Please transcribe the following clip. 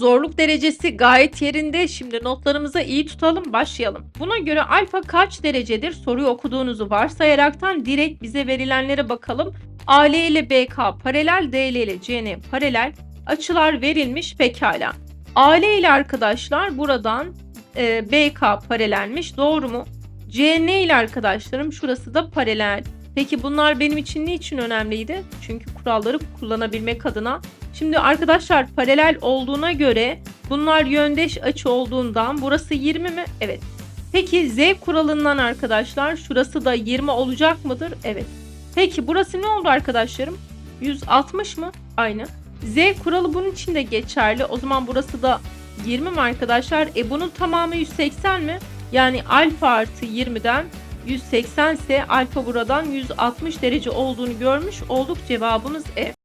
zorluk derecesi gayet yerinde. Şimdi notlarımızı iyi tutalım, başlayalım. Buna göre alfa kaç derecedir soruyu okuduğunuzu varsayaraktan direkt bize verilenlere bakalım. AL ile BK paralel, DL ile CN paralel açılar verilmiş pekala. AL ile arkadaşlar buradan e, BK paralelmiş doğru mu? CN ile arkadaşlarım şurası da paralel. Peki bunlar benim için niçin önemliydi? Çünkü kuralları kullanabilmek adına. Şimdi arkadaşlar paralel olduğuna göre bunlar yöndeş açı olduğundan burası 20 mi? Evet. Peki Z kuralından arkadaşlar şurası da 20 olacak mıdır? Evet. Peki burası ne oldu arkadaşlarım? 160 mı? Aynı. Z kuralı bunun için de geçerli. O zaman burası da 20 mi arkadaşlar? E bunun tamamı 180 mi? Yani alfa artı 20'den 180 ise alfa buradan 160 derece olduğunu görmüş olduk. Cevabımız E.